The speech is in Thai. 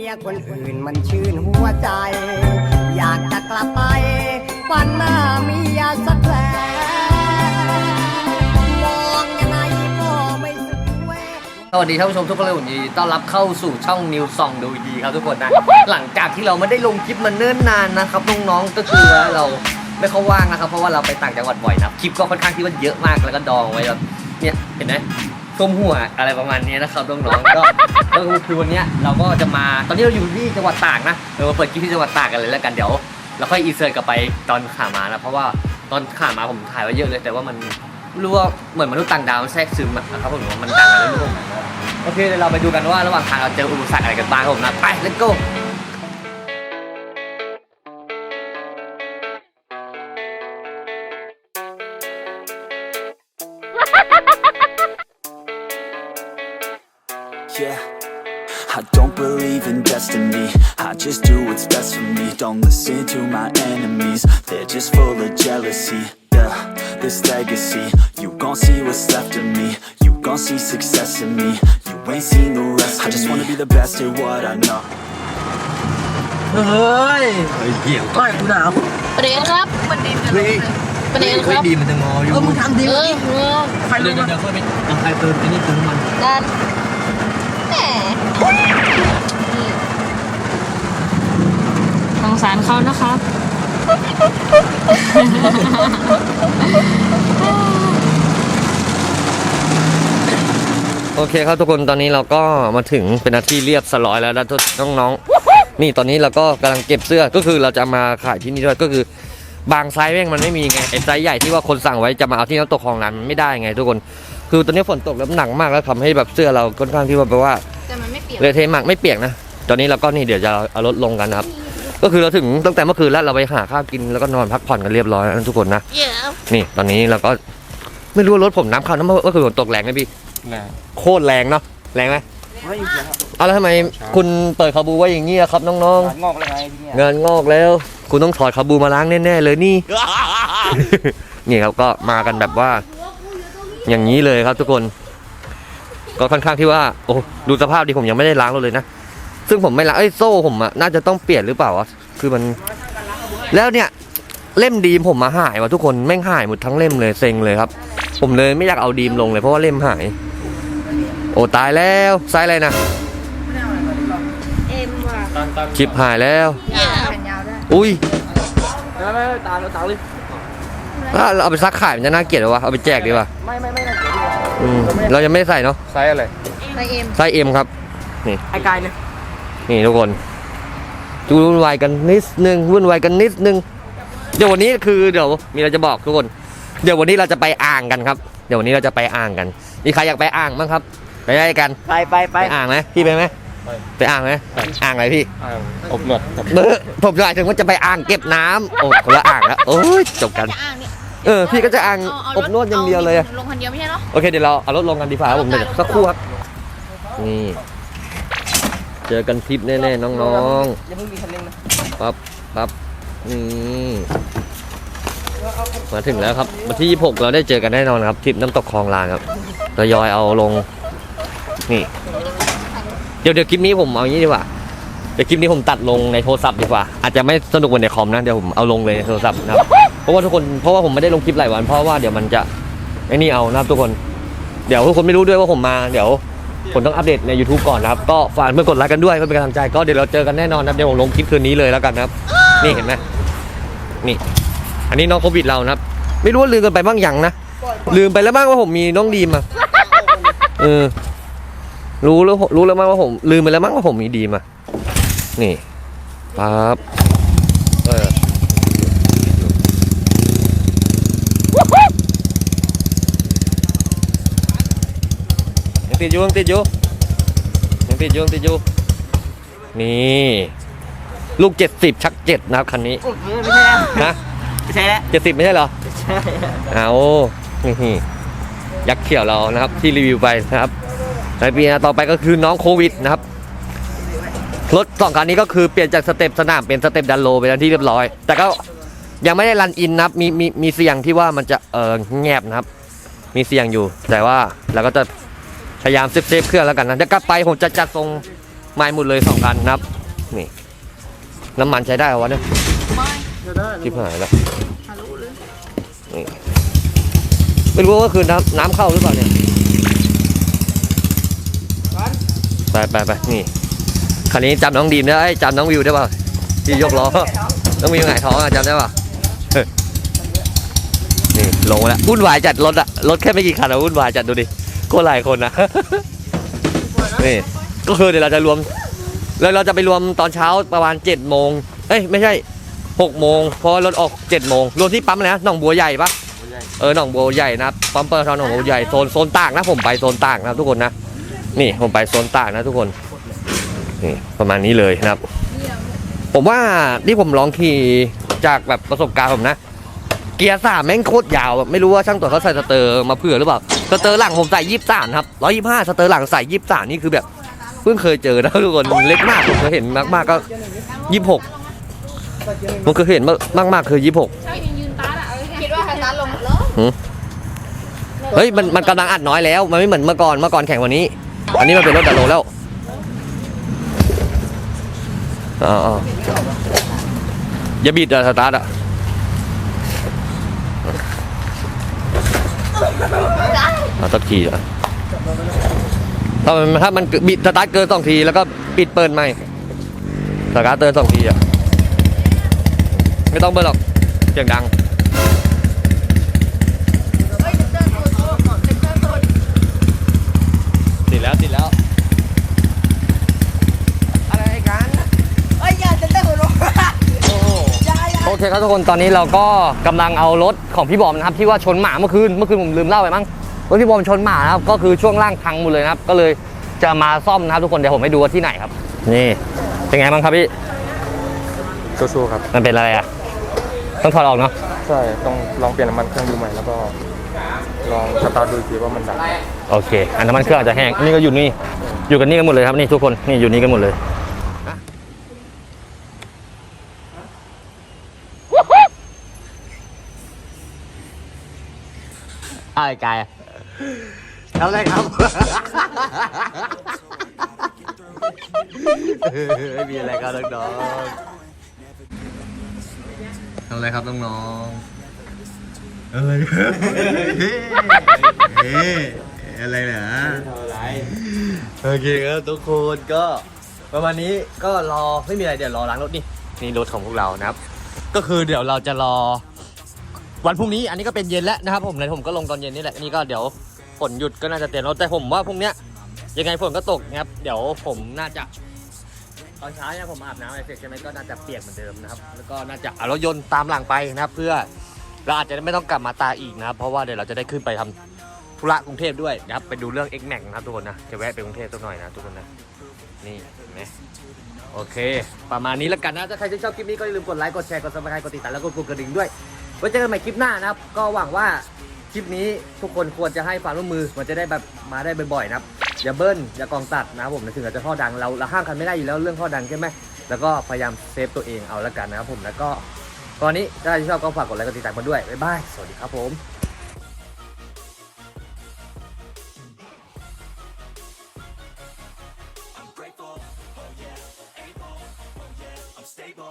มียคนอื่นมันชื่นหัวใจ อยากจะกลับไปวันหน้ามียสักแผลมองยังไงก็ไม่สวยสวัสดีท่านผู้ชมทุกคนเลยวันนี้ต้อนรับเข้าสู่ช่องนิวซองดูดีครับทุกคนนะ หลังจากที่เราไม่ได้ลงคลิปมาเนิ่นนานนะครับน้องๆก็คือว่าเราไม่เข้าว่างนะครับ เพราะว่าเราไปต่างจังหวัดบ่อยนะครับคลิปก็ค่อนข้างที่ว่าเยอะมากแล้วก็ดองไว้แบบเนี่ยเห็นไหม ก้มหัวอะไรประมาณนี้นะครับน้องๆก็ก็คือวันนี้เราก็จะมาตอนนี้เราอยู่ที่จังหวัดตากนะเรามาเปิดคลิปที่จังหวัดตากกันเลยแล้วกันเดี๋ยวเราค่อยอีเสิร์ตกลับไปตอนขามานะเพราะว่าตอนขามาผมถ่ายไว้เยอะเลยแต่ว่ามันรู้ว่าเหมือนมนุษย์ต่างดาวแทรกซึมนะครับผมว่ามันดังอะไรไม่รู้โอเคเดี๋ยวเราไปดูกันว่าระหว่างทางเราเจออุปสรรคอะไรกันบ้างครับผมนะไป let's go believe in destiny. I just do what's best for me. Don't listen to my enemies. They're just full of jealousy. Yeah, this legacy. You gon' see what's left of me. You gon' see success in me. You ain't seen the rest I just wanna be the best at what I know. เฮ้ยไม่กูหนาว ประเด็นครับ เฮ้ย ประเด็นครับ ดีมันจะงออยู่ เออมึงทำดี เอ วะ อ นี่ เออ ใคร เดี๋ รู้ ยว มา เดี๋ยวค่อยไปเอาใครเติมไอ้นี่เติมน้ำมัน ดันแหม สงสารเขานะครับ โอเคครับทุกคนตอนนี้เราก็มาถึงเป็นนาทีเรียบสลอยแล้วนะทุกน้องๆ นี่ตอนนี้เราก็กำลังเก็บเสื้อก็คือเราจะมาขายที่นี่ด้วยก็คือบางไซส์แม่งมันไม่มีไงไอ้ไซส์ใหญ่ที่ว่าคนสั่งไว้จะมาเอาที่น้ำตกคลองนั้นมันไม่ได้ไงทุกคน คือตอนนี้ฝนตกแล้วหนักมากแล้วทำให้แบบเสื้อเราค่อนข้างที่ว่าแปลว่า ปียก เลยเทมากไม่เปียกนะ ตอนนี้เราก็นี่เดี๋ยวจะเอารถลงกันนะครับ ก็คือเราถึงตั้งแต่เมื่อคืนแล้วเราไปหาข้าวกินแล้วก็นอนพักผ่อนกันเรียบร้อยแล้วนะทุกคนนะ เยอะนี่ตอนนี้เราก็ไม่รู้ว่ารถผมน้ำเข้าน้ำก็คือฝนตกแรงไหมพี่โคตรแรงเนาะแรงไหมเอาแล้วทำไมคุณเปิดคาบูไว้อย่างนี้อะครับน้องงอกเลยไงที่เนี่ยๆงานงอกแล้ว คุณต้องถอดคาบูมาล้างแน่ๆเลยนี่ นี่ครับก็มากันแบบว่า อย่างนี้เลยครับทุกคน ก็ค่อนข้างที่ว่าโอ้ดูสภาพดิผมยังไม่ได้ล้างรถเลยนะ ซึ่งผมไม่ล้างเอ้ยโซ่ผมอะน่าจะต้องเปลี่ยนหรือเปล่าวะคือมัน แล้วเนี่ยเล่มดีมผมมาหายว่ะทุกคนแม่งหายหมดทั้งเล่มเลยเซ็งเลยครับ ผมเลยไม่อยากเอาดีมลงเลยเพราะว่าเล่มหาย โอ้ตายแล้วไซส์อะไรนะเอ็มว่ะชิปหายแล้วเยอะอุ้ยไม่ไม่ตามตามเลยถ้าเราเอาไปซักขายมันจะน่าเกลียดเหรอวะเอาไปแจกดีกว่าไม่ไม่ไม่น่า อืมเรายังไม่ได้ใส่เนาะไซส์อะไรไอเอ็มไซส์เอ็มครับ ไอ้กายเนี่ยนี่ทุกคนดูวุ่นวายกันนิดนึงวุ่นวายกันนิดนึง เดี๋ยววันนี้คือเดี๋ยวมีอะไรจะบอกทุกคน เดี๋ยววันนี้เราจะไปอ่างกันครับ เดี๋ยววันนี้เราจะไปอ่างกันมีใครอยากไปอ่างบ้างครับไปได้กันไปไปไปไปอ่างไหมพี่ไปไหมไปอ่างไหมอ่างอะไรพี่อบหนวดเออผมหมายถึงว่าจะไปอ่างเก็บน้ำโอ้คนละอ่างแล้วโอ้ยจบกัน จะอ้างนี่ เออพี่ก็จะอ่างอบนวดอย่างเดียวเลยอะลงคนเดียวไม่ใช่เหรอ โอเคเดี๋ยวเราเอารถลงกันดีกว่าครับผมเดี๋ยวสักครู่ครับนี่เจอกันทริปแน่ๆน้องอย่าเพิ่งมีคันเร่งนะๆปั๊บปั๊บนี่มาถึงแล้วครับวันที่26เราได้เจอกันแน่นอนครับทริปน้ำตกคลองลานครับทยอยเอาลงนี่เดี๋ยวเดี๋ยวคลิปนี้ผมเอาอย่างนี้ดีกว่าเดี๋ยวคลิปนี้ผมตัดลงในโทรศัพท์ดีกว่าอาจจะไม่สนุกเหมือนในคอมนะเดี๋ยวผมเอาลงเลยในโทรศัพท์นะครับ เพราะว่าทุกคนเพราะว่าผมไม่ได้ลงคลิปหลายวัน เพราะว่าเดี๋ยวมันจะไอ้นี่เอานะครับทุกคน เดี๋ยวทุกคนไม่รู้ด้วยว่าผมมา เดี๋ยวผมต้องอัปเดตใน YouTube ก่อนนะครับ ก็ฝากเพื่อนกดไลค์กันด้วยเพื่อเป็นกำลังใจ ก็เดี๋ยวเราเจอกันแน่นอนนะครับเดี๋ยวผมลงคลิปคืนนี้เลยแล้วกันนะครับ นี่เห็นไหมนี่ อันนี้น้องโควิดเรานะครับ ไม่รู้ว่าลืมกันไปบ้างยังนะ ลืมไปแล้วบ้างว่าผมมีน้องดีมอะเออ รู้แล้วรู้แล้วมั้งว่าผม ลืมไปแล้วมั้งว่าผมมีดีมอะนี่ปั๊บเออยัง ติดอยู่ยังติดอยู่ยังติดอยู่ยังติดอยู่นี่ลูกเจ็ดสิบชักเจ็ดนะครับคันนี้ไม่ใช่แล้วนะไม่ใช่แล้วเจ็ดสิบไม่ใช่เหรอใช่เอานี่ยักษ์เขียวเรานะครับที่รีวิวไปนะครับในปีหน้าต่อไปก็คือน้องโควิดนะครับรถสองคันนี้ก็คือเปลี่ยนจากสเต็ปสนามเป็นสเต็ปดันโลไปแล้วที่เรียบร้อย แต่ก็ยังไม่ได้รันอินนะครับมีมีมีเสียงที่ว่ามันจะเออแงบนะครับ มีเสียงอยู่แต่ว่าเราก็จะ พยายามเซฟเซฟเครื่องแล้วกันนะจะกลับไปผมจะจัดทรงไหม้หมดเลยสองคันนะครับนี่น้ำมันใช้ได้เหรอวะเนี่ยจะได้ชิบหายแล้วนี่ไม่รู้ว่าคือน้ำน้ำเข้าหรือเปล่าเนี่ยไปไปไปนี่คันนี้จำน้องดีมได้เอ้ยจำน้องวิวได้ป่ะที่ยกล้อน้องวิวหงายท้องอะจำได้ป่ะนี่ลงมาแล้ววุ่นวายจัดรถอะรถแค่ไม่กี่คันอะวุ่นวายจัดดูดิ โคตรหลายคนนะ นี่ก็คือเดี๋ยวเราจะรวม แล้วเราจะไปรวมตอนเช้าประมาณ7จ็ดโมงเอ้ยไม่ใช่6กโมงเพราะรถออก7จ็ดโมงรวมที่ปั๊มอะไรนะหนองบัวใหญ่ปะเออหนองบัวใหญ่นะปั๊มเปิดทางหนองบัวใหญ่โซนโซนต่างนะผมไปโซนต่างนะทุกคนนะนี่ผมไปโซนต่างนะทุกคนนี่ประมาณนี้เลยนะครับ ผมว่าที่ผมลองขี่จากแบบประสบการณ์ผมนะ เกียร์สามแม่งโคตรยาวแบบไม่รู้ว่าช่างตัวเขาใส่สเตอร์มาเผื่อหรือเปล่า สเตอร์หลังผมใส่ยี่สิบสามครับร้อยยี่ห้าสเตอร์หลังใส่ยี่สิบสามนี่คือแบบเพิ่งเคยเจอนะทุกคนเล็กมากผมเคยเห็นมากๆก็ยี่สิบหกผมเคยเห็นมากมากๆคือยี่สิบหกใช่ยังยืนตาอะคิดว่าให้ตาลงเหรอเฮ้ยมันมันกำลังอัดน้อยแล้ว มันไม่เหมือนเมื่อก่อนเมื่อก่อนแข่งวันนี้ อันนี้มันเป็นรถดัดโลแล้วอ๋อออย่าบิดอะสตาร์ทอะเอาตัดทีอะถ้ามันถ้ามันบิดสตาร์ทเกินสองทีแล้วก็ปิดเปิดใหม่สตาร์ทเกินสองทีอะไม่ต้องเบิร์หรอกเสียงดังติดแล้วติดแล้ว อะไรกันเอ้ยอย่าจะเต้นหัวเราะอย่าอย่าโอเคครับทุกคนตอนนี้เราก็กำลังเอารถของพี่บอมนะครับที่ว่าชนหมาเมื่อคืนเมื่อคืนผมลืมเล่าไปมั้ง รถพี่บอมชนหมานะครับก็คือช่วงล่างพังหมดเลยนะครับ ก็เลยจะมาซ่อมนะครับทุกคนเดี๋ยวผมให้ดูว่าที่ไหนครับ นี่เป็นไงบ้างครับพี่สู้ๆครับ มันเป็นอะไรอะ ต้องถอดออกเนาะใช่ต้องลองเปลี่ยนน้ำมันเครื่องดูใหม่แล้วก็ลองสตาร์ทดูอีกทีว่ามันดับโอเค อันน้ำมันเครื่องอาจจะแห้งนี่ก็อยู่นี่อยู่กันนี่กันหมดเลยครับนี่ทุกคนนี่อยู่นี่กันหมดเลยไอ้กาย ทำอะไรครับ ไม่มีอะไรครับน้องๆทำอะไรครับน้องๆอะไรครับเฮ้อะไรเหรอโอเคครับทุกคนก็ประมาณนี้ก็รอไม่มีอะไรเดี๋ยวรอล้างรถนี่นี่รถของพวกเรานะครับ ก็คือเดี๋ยวเราจะรอ วันพรุ่งนี้อันนี้ก็เป็นเย็นแล้วนะครับผมเลยผมก็ลงตอนเย็นนี่แหละนี่ก็เดี๋ยว ฝนหยุดก็น่าจะเตรียมรถแต่ผมว่าพรุ่งเนี้ยยังไงฝนก็ตกนะครับ เดี๋ยวผมน่าจะตอนเช้าเนี่ยผมอาบน้ำอะไรเสร็จใช่ไหมก็น่าจะเปียกเหมือนเดิมนะครับ แล้วก็น่าจะเอารถยนต์ตามหลังไปนะครับ เพื่อเราอาจจะไม่ต้องกลับมาตาอีกนะครับ เพราะว่าเดี๋ยวเราจะได้ขึ้นไปทำธุระกรุงเทพด้วยนะครับไปดูเรื่อง X Max นะครับทุกคนนะจะแวะไปกรุงเทพสักหน่อยนะทุกคนนะนี่เห็นไหมโอเค ประมาณนี้แล้วกันนะถ้าใครที่ชอบคลิปนี้ก็อย่าลืมกดไลค์กดแชร์กดซับสไครต์กดติดตามแล้วก็กดกระดิ่งด้วยไว้เจอกันใหม่คลิปหน้านะครับ ก็หวังว่า คลิปนี้ทุกคนควรจะให้ความร่วมมือมันจะได้แบบมาได้บ่อยๆนะครับอย่าเบิ้ลอย่ากองตัดนะครับผมถึงเราจะข้อดังเราเราห้ามกันไม่ได้อยู่แล้วเรื่องข้อดังใช่ไหมแล้วก็พยายามเซฟตัวเองเอาละกันนะครับผมแล้วก็ตอนนี้ถ้าใครชอบก็ฝากกดไลค์กดติดตามมาด้วยบ๊ายบายสวัสดีครับผม